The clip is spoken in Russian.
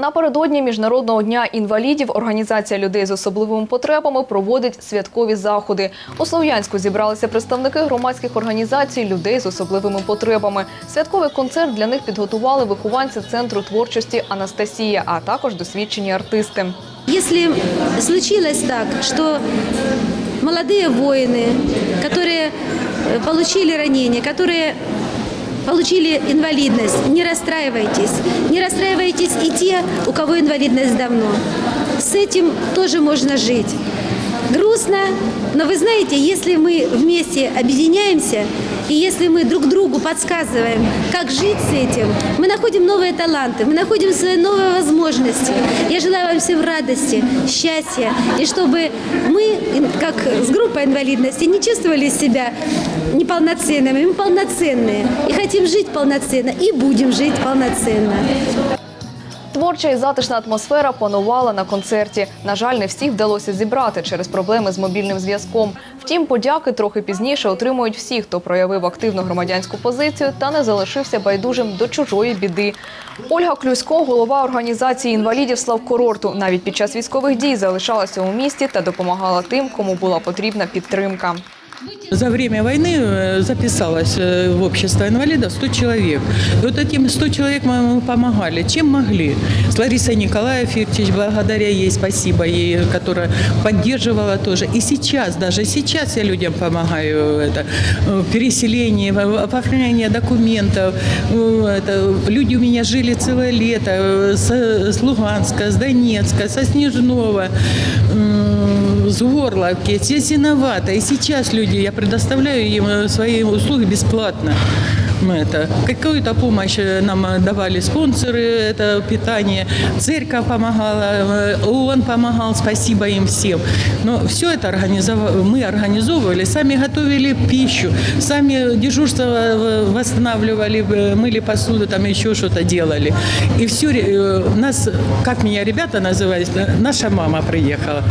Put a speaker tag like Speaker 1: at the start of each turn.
Speaker 1: Напередодні Міжнародного дня інвалідів організація людей з особливими потребами проводить святкові заходи. У Слов'янську зібралися представники громадських організацій людей з особливими потребами. Святковий концерт для них підготували вихованці центру творчості Анастасія, а також досвідчені артисти.
Speaker 2: Если случилось так, что молодые воины, которые э, получили ранения, которые получили инвалидность, не расстраивайтесь. Не расстраивайтесь и те, у кого инвалидность давно. С этим тоже можно жить. Грустно, но вы знаете, если мы вместе объединяемся, и если мы друг другу подсказываем, как жить с этим, мы находим новые таланты, мы находим свои новые возможности. Я желаю вам всем радости, счастья, и чтобы мы, как с группой инвалидности, не чувствовали себя неполноценными, мы полноценные. И хотим жить полноценно, и будем жить полноценно.
Speaker 1: Творча і затишна атмосфера панувала на концерті. На жаль, не всіх вдалося зібрати через проблеми з мобільним зв'язком. Втім, подяки трохи пізніше отримують всі, хто проявив активну громадянську позицію та не залишився байдужим до чужої біди. Ольга Клюсько, голова організації інвалідів Славкурорту, навіть під час військових дій залишалася у місті та допомагала тим, кому була потрібна підтримка.
Speaker 3: За время войны э, записалось э, в общество инвалидов 100 человек. И вот этим 100 человек мы помогали, чем могли. С Ларисой Николаев благодаря ей, спасибо ей, которая поддерживала тоже. И сейчас, даже сейчас я людям помогаю это, э, в оформлении документов. Это, люди у меня жили целое лето с, с Луганска, с Донецка, со Снежного, с Горловки, с Ясиновата. И сейчас люди, я предоставляю им э, свои услуги бесплатно. Мы Это, какую-то помощь э, нам давали спонсоры, это питание, церковь помогала, э, ООН помогал, спасибо им всем. Но все это организов- мы организовывали, сами готовили пищу, сами дежурство восстанавливали, мыли посуду, там еще что-то делали. И все, нас, как меня ребята называют, наша мама приехала.